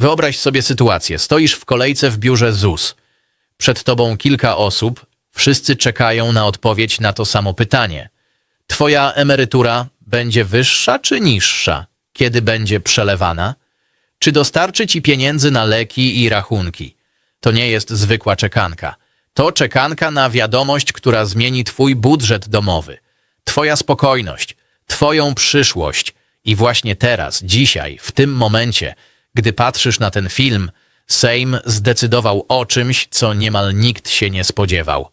Wyobraź sobie sytuację. Stoisz w kolejce w biurze ZUS. Przed tobą kilka osób, wszyscy czekają na odpowiedź na to samo pytanie. Twoja emerytura będzie wyższa czy niższa? Kiedy będzie przelewana? Czy dostarczy ci pieniędzy na leki i rachunki? To nie jest zwykła czekanka. To czekanka na wiadomość, która zmieni twój budżet domowy, twoja spokojność, twoją przyszłość. I właśnie teraz, dzisiaj, w tym momencie, gdy patrzysz na ten film, Sejm zdecydował o czymś, co niemal nikt się nie spodziewał.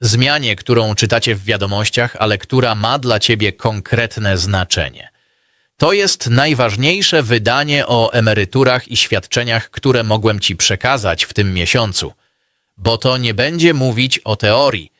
Zmianie, którą czytacie w wiadomościach, ale która ma dla ciebie konkretne znaczenie. To jest najważniejsze wydanie o emeryturach i świadczeniach, które mogłem ci przekazać w tym miesiącu. Bo to nie będzie mówić o teorii.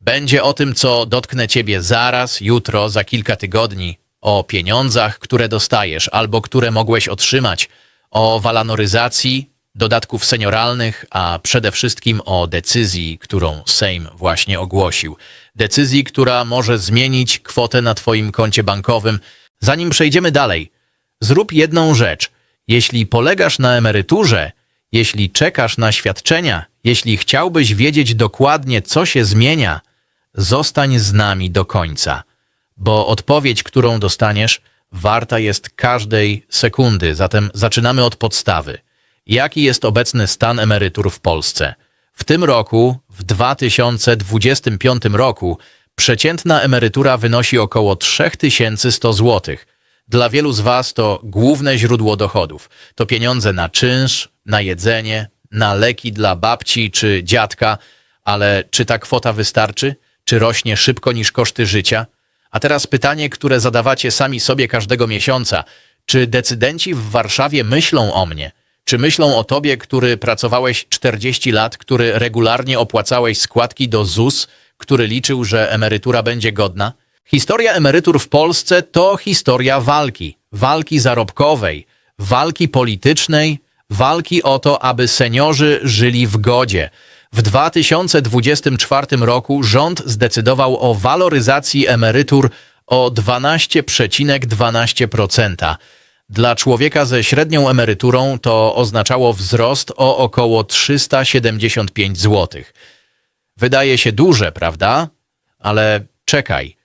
Będzie o tym, co dotknę ciebie zaraz, jutro, za kilka tygodni, o pieniądzach, które dostajesz albo które mogłeś otrzymać, o walanoryzacji, dodatków senioralnych, a przede wszystkim o decyzji, którą Sejm właśnie ogłosił. Decyzji, która może zmienić kwotę na Twoim koncie bankowym. Zanim przejdziemy dalej, zrób jedną rzecz. Jeśli polegasz na emeryturze, jeśli czekasz na świadczenia, jeśli chciałbyś wiedzieć dokładnie, co się zmienia, zostań z nami do końca, bo odpowiedź, którą dostaniesz, warta jest każdej sekundy. Zatem zaczynamy od podstawy. Jaki jest obecny stan emerytur w Polsce? W tym roku, w 2025 roku, przeciętna emerytura wynosi około 3100 zł. Dla wielu z Was to główne źródło dochodów. To pieniądze na czynsz, na jedzenie, na leki dla babci czy dziadka, ale czy ta kwota wystarczy? Czy rośnie szybko niż koszty życia? A teraz pytanie, które zadawacie sami sobie każdego miesiąca. Czy decydenci w Warszawie myślą o mnie? Czy myślą o tobie, który pracowałeś 40 lat, który regularnie opłacałeś składki do ZUS, który liczył, że emerytura będzie godna? Historia emerytur w Polsce to historia walki. Walki zarobkowej, walki politycznej, walki o to, aby seniorzy żyli w godzie. W 2024 roku rząd zdecydował o waloryzacji emerytur o 12,12%. Dla człowieka ze średnią emeryturą to oznaczało wzrost o około 375 zł. Wydaje się duże, prawda? Ale czekaj,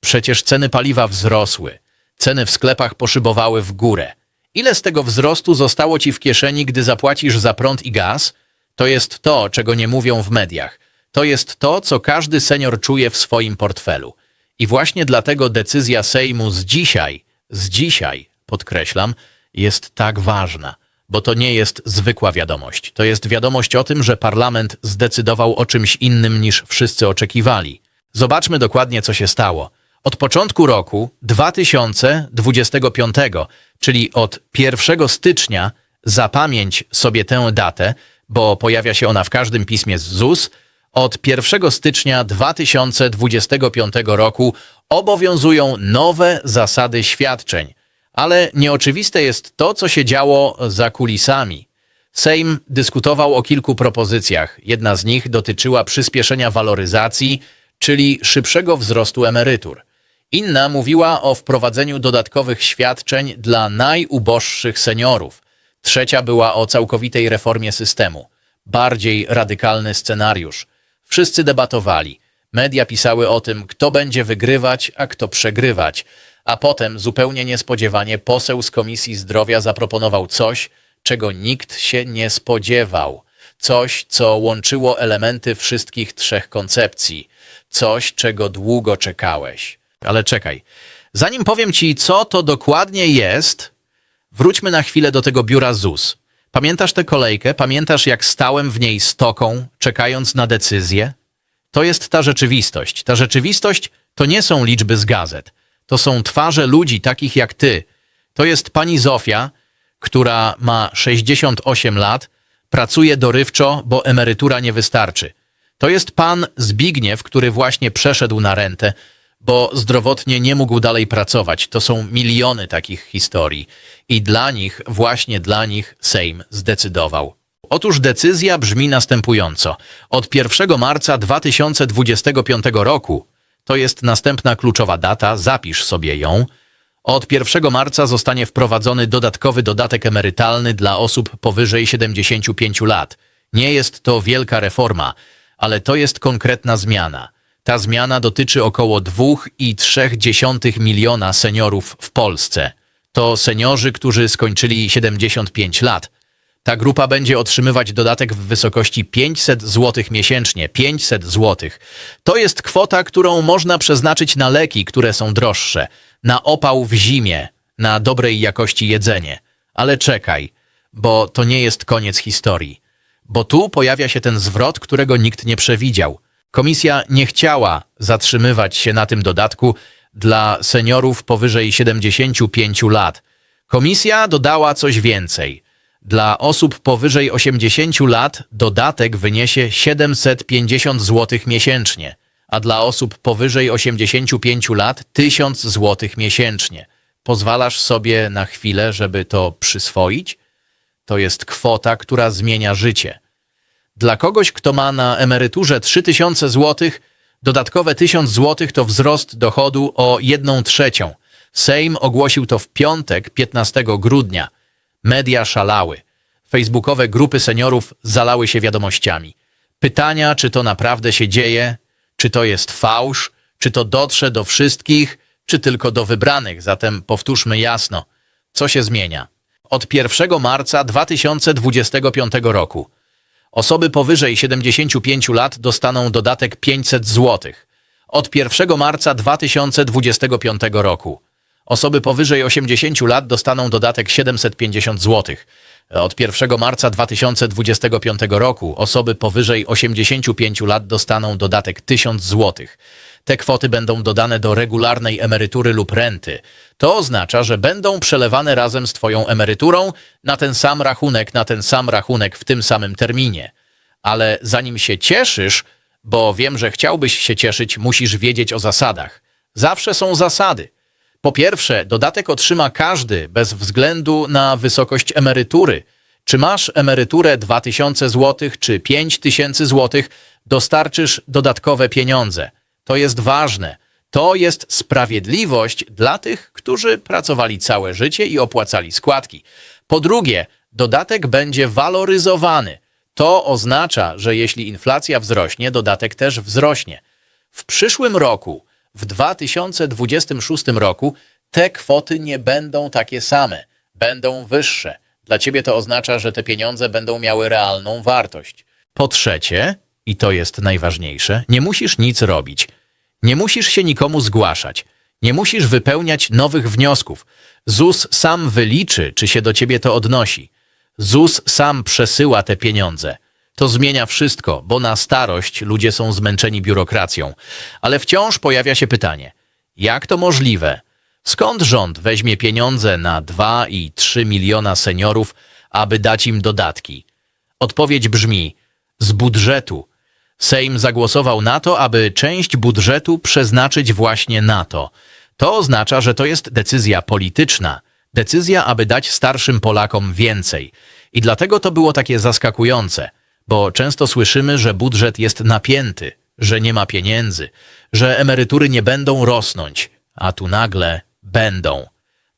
przecież ceny paliwa wzrosły, ceny w sklepach poszybowały w górę. Ile z tego wzrostu zostało ci w kieszeni, gdy zapłacisz za prąd i gaz? To jest to, czego nie mówią w mediach. To jest to, co każdy senior czuje w swoim portfelu. I właśnie dlatego decyzja Sejmu z dzisiaj, z dzisiaj, podkreślam, jest tak ważna, bo to nie jest zwykła wiadomość. To jest wiadomość o tym, że parlament zdecydował o czymś innym niż wszyscy oczekiwali. Zobaczmy dokładnie, co się stało. Od początku roku 2025, czyli od 1 stycznia, zapamięć sobie tę datę, bo pojawia się ona w każdym pismie z ZUS, od 1 stycznia 2025 roku obowiązują nowe zasady świadczeń. Ale nieoczywiste jest to, co się działo za kulisami. Sejm dyskutował o kilku propozycjach. Jedna z nich dotyczyła przyspieszenia waloryzacji, czyli szybszego wzrostu emerytur. Inna mówiła o wprowadzeniu dodatkowych świadczeń dla najuboższych seniorów. Trzecia była o całkowitej reformie systemu. Bardziej radykalny scenariusz. Wszyscy debatowali. Media pisały o tym, kto będzie wygrywać, a kto przegrywać. A potem, zupełnie niespodziewanie, poseł z Komisji Zdrowia zaproponował coś, czego nikt się nie spodziewał. Coś, co łączyło elementy wszystkich trzech koncepcji. Coś, czego długo czekałeś. Ale czekaj. Zanim powiem ci, co to dokładnie jest, wróćmy na chwilę do tego biura ZUS. Pamiętasz tę kolejkę? Pamiętasz, jak stałem w niej stoką, czekając na decyzję? To jest ta rzeczywistość. Ta rzeczywistość to nie są liczby z gazet. To są twarze ludzi takich jak ty. To jest pani Zofia, która ma 68 lat, pracuje dorywczo, bo emerytura nie wystarczy. To jest pan Zbigniew, który właśnie przeszedł na rentę, bo zdrowotnie nie mógł dalej pracować. To są miliony takich historii. I dla nich, właśnie dla nich Sejm zdecydował. Otóż decyzja brzmi następująco. Od 1 marca 2025 roku, to jest następna kluczowa data, zapisz sobie ją, Od 1 marca zostanie wprowadzony dodatkowy dodatek emerytalny dla osób powyżej 75 lat. Nie jest to wielka reforma, ale to jest konkretna zmiana. Ta zmiana dotyczy około 2,3 miliona seniorów w Polsce. To seniorzy, którzy skończyli 75 lat. Ta grupa będzie otrzymywać dodatek w wysokości 500 zł miesięcznie. 500 zł. To jest kwota, którą można przeznaczyć na leki, które są droższe, na opał w zimie, na dobrej jakości jedzenie. Ale czekaj, bo to nie jest koniec historii. Bo tu pojawia się ten zwrot, którego nikt nie przewidział. Komisja nie chciała zatrzymywać się na tym dodatku dla seniorów powyżej 75 lat. Komisja dodała coś więcej. Dla osób powyżej 80 lat dodatek wyniesie 750 zł miesięcznie, a dla osób powyżej 85 lat 1000 zł miesięcznie. Pozwalasz sobie na chwilę, żeby to przyswoić? To jest kwota, która zmienia życie. Dla kogoś, kto ma na emeryturze 3000 zł, dodatkowe 1000 zł to wzrost dochodu o 1 trzecią. Sejm ogłosił to w piątek, 15 grudnia. Media szalały. Facebookowe grupy seniorów zalały się wiadomościami. Pytania, czy to naprawdę się dzieje, czy to jest fałsz, czy to dotrze do wszystkich, czy tylko do wybranych. Zatem powtórzmy jasno, co się zmienia. Od 1 marca 2025 roku Osoby powyżej 75 lat dostaną dodatek 500 zł. Od 1 marca 2025 roku. Osoby powyżej 80 lat dostaną dodatek 750 zł. Od 1 marca 2025 roku osoby powyżej 85 lat dostaną dodatek 1000 zł. Te kwoty będą dodane do regularnej emerytury lub renty. To oznacza, że będą przelewane razem z Twoją emeryturą na ten sam rachunek, na ten sam rachunek w tym samym terminie. Ale zanim się cieszysz, bo wiem, że chciałbyś się cieszyć, musisz wiedzieć o zasadach. Zawsze są zasady. Po pierwsze, dodatek otrzyma każdy bez względu na wysokość emerytury. Czy masz emeryturę 2000 zł czy 5000 zł, dostarczysz dodatkowe pieniądze. To jest ważne. To jest sprawiedliwość dla tych, którzy pracowali całe życie i opłacali składki. Po drugie, dodatek będzie waloryzowany. To oznacza, że jeśli inflacja wzrośnie, dodatek też wzrośnie. W przyszłym roku, w 2026 roku, te kwoty nie będą takie same, będą wyższe. Dla ciebie to oznacza, że te pieniądze będą miały realną wartość. Po trzecie, i to jest najważniejsze, nie musisz nic robić. Nie musisz się nikomu zgłaszać. Nie musisz wypełniać nowych wniosków. ZUS sam wyliczy, czy się do ciebie to odnosi. ZUS sam przesyła te pieniądze. To zmienia wszystko, bo na starość ludzie są zmęczeni biurokracją. Ale wciąż pojawia się pytanie: jak to możliwe? Skąd rząd weźmie pieniądze na 2 i 3 miliona seniorów, aby dać im dodatki? Odpowiedź brzmi: z budżetu. Sejm zagłosował na to, aby część budżetu przeznaczyć właśnie na to. To oznacza, że to jest decyzja polityczna. Decyzja, aby dać starszym Polakom więcej. I dlatego to było takie zaskakujące, bo często słyszymy, że budżet jest napięty, że nie ma pieniędzy, że emerytury nie będą rosnąć, a tu nagle będą.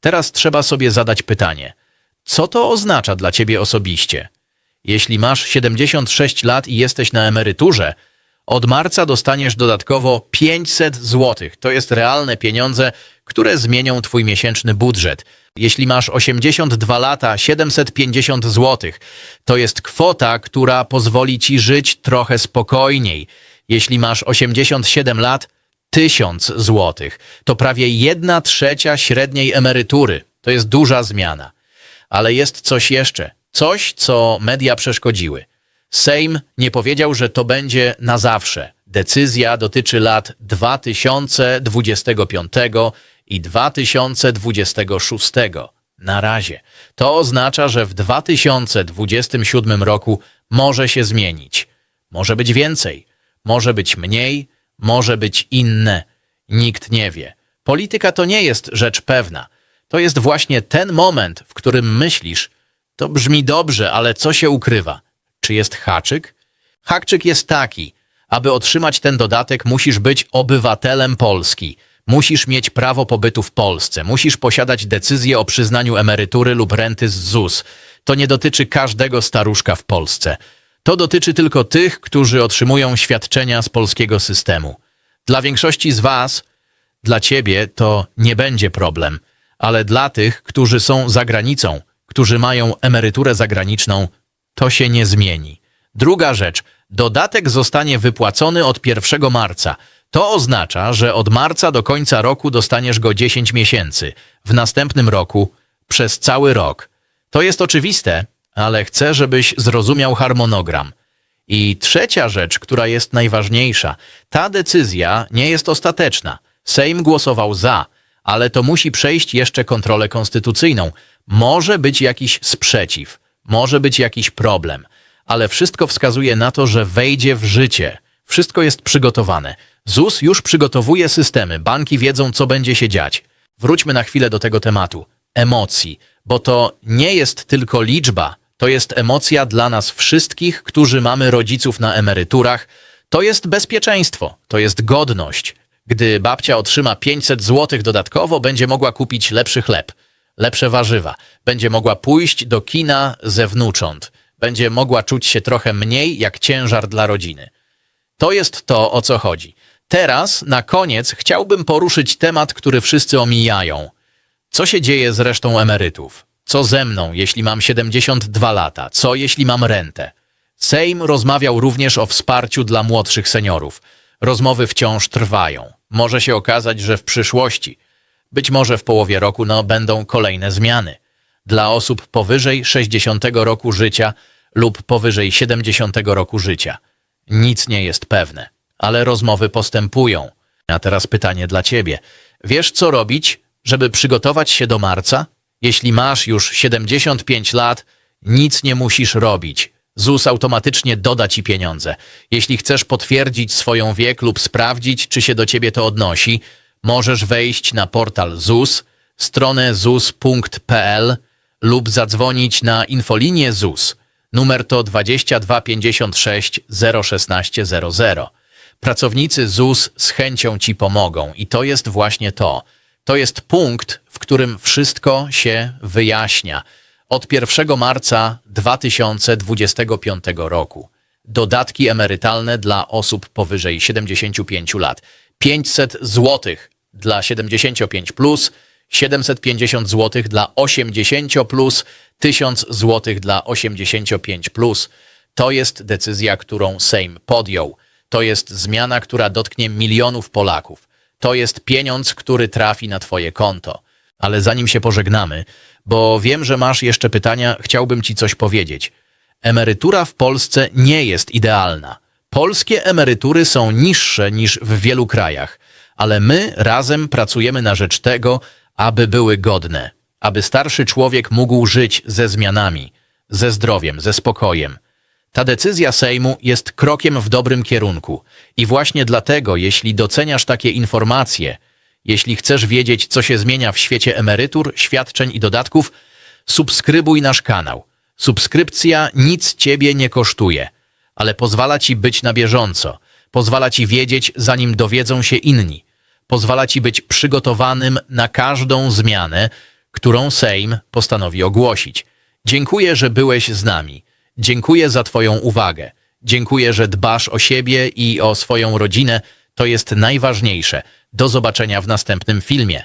Teraz trzeba sobie zadać pytanie: co to oznacza dla ciebie osobiście? Jeśli masz 76 lat i jesteś na emeryturze, od marca dostaniesz dodatkowo 500 zł. To jest realne pieniądze, które zmienią twój miesięczny budżet. Jeśli masz 82 lata, 750 zł. To jest kwota, która pozwoli ci żyć trochę spokojniej. Jeśli masz 87 lat, 1000 zł. To prawie 1 trzecia średniej emerytury. To jest duża zmiana. Ale jest coś jeszcze. Coś, co media przeszkodziły. Sejm nie powiedział, że to będzie na zawsze. Decyzja dotyczy lat 2025 i 2026. Na razie. To oznacza, że w 2027 roku może się zmienić. Może być więcej, może być mniej, może być inne. Nikt nie wie. Polityka to nie jest rzecz pewna. To jest właśnie ten moment, w którym myślisz, to brzmi dobrze, ale co się ukrywa? Czy jest haczyk? Haczyk jest taki. Aby otrzymać ten dodatek, musisz być obywatelem Polski. Musisz mieć prawo pobytu w Polsce, musisz posiadać decyzję o przyznaniu emerytury lub renty z ZUS. To nie dotyczy każdego staruszka w Polsce. To dotyczy tylko tych, którzy otrzymują świadczenia z polskiego systemu. Dla większości z Was, dla Ciebie to nie będzie problem, ale dla tych, którzy są za granicą, którzy mają emeryturę zagraniczną, to się nie zmieni. Druga rzecz, dodatek zostanie wypłacony od 1 marca. To oznacza, że od marca do końca roku dostaniesz go 10 miesięcy, w następnym roku przez cały rok. To jest oczywiste, ale chcę, żebyś zrozumiał harmonogram. I trzecia rzecz, która jest najważniejsza, ta decyzja nie jest ostateczna. Sejm głosował za, ale to musi przejść jeszcze kontrolę konstytucyjną. Może być jakiś sprzeciw, może być jakiś problem, ale wszystko wskazuje na to, że wejdzie w życie. Wszystko jest przygotowane. ZUS już przygotowuje systemy, banki wiedzą, co będzie się dziać. Wróćmy na chwilę do tego tematu emocji, bo to nie jest tylko liczba, to jest emocja dla nas wszystkich, którzy mamy rodziców na emeryturach. To jest bezpieczeństwo, to jest godność. Gdy babcia otrzyma 500 zł dodatkowo, będzie mogła kupić lepszy chleb, lepsze warzywa, będzie mogła pójść do kina ze wnucząt, będzie mogła czuć się trochę mniej jak ciężar dla rodziny. To jest to, o co chodzi. Teraz, na koniec, chciałbym poruszyć temat, który wszyscy omijają. Co się dzieje z resztą emerytów? Co ze mną, jeśli mam 72 lata? Co, jeśli mam rentę? Sejm rozmawiał również o wsparciu dla młodszych seniorów. Rozmowy wciąż trwają. Może się okazać, że w przyszłości, być może w połowie roku, no, będą kolejne zmiany. Dla osób powyżej 60 roku życia lub powyżej 70 roku życia. Nic nie jest pewne, ale rozmowy postępują. A teraz pytanie dla ciebie. Wiesz, co robić, żeby przygotować się do marca? Jeśli masz już 75 lat, nic nie musisz robić. ZUS automatycznie doda ci pieniądze. Jeśli chcesz potwierdzić swoją wiek lub sprawdzić, czy się do ciebie to odnosi, możesz wejść na portal ZUS, stronę zus.pl lub zadzwonić na infolinię ZUS. Numer to 22 56 016 00. Pracownicy ZUS z chęcią ci pomogą i to jest właśnie to. To jest punkt, w którym wszystko się wyjaśnia. Od 1 marca 2025 roku dodatki emerytalne dla osób powyżej 75 lat 500 zł dla 75 plus, 750 zł dla 80 plus, 1000 zł dla 85 plus. To jest decyzja, którą Sejm podjął. To jest zmiana, która dotknie milionów Polaków. To jest pieniądz, który trafi na Twoje konto. Ale zanim się pożegnamy, bo wiem, że masz jeszcze pytania, chciałbym Ci coś powiedzieć. Emerytura w Polsce nie jest idealna. Polskie emerytury są niższe niż w wielu krajach, ale my razem pracujemy na rzecz tego, aby były godne, aby starszy człowiek mógł żyć ze zmianami, ze zdrowiem, ze spokojem. Ta decyzja Sejmu jest krokiem w dobrym kierunku i właśnie dlatego, jeśli doceniasz takie informacje, jeśli chcesz wiedzieć, co się zmienia w świecie emerytur, świadczeń i dodatków, subskrybuj nasz kanał. Subskrypcja nic ciebie nie kosztuje, ale pozwala ci być na bieżąco, pozwala ci wiedzieć, zanim dowiedzą się inni, pozwala ci być przygotowanym na każdą zmianę, którą Sejm postanowi ogłosić. Dziękuję, że byłeś z nami. Dziękuję za Twoją uwagę. Dziękuję, że dbasz o siebie i o swoją rodzinę. To jest najważniejsze. Do zobaczenia w następnym filmie.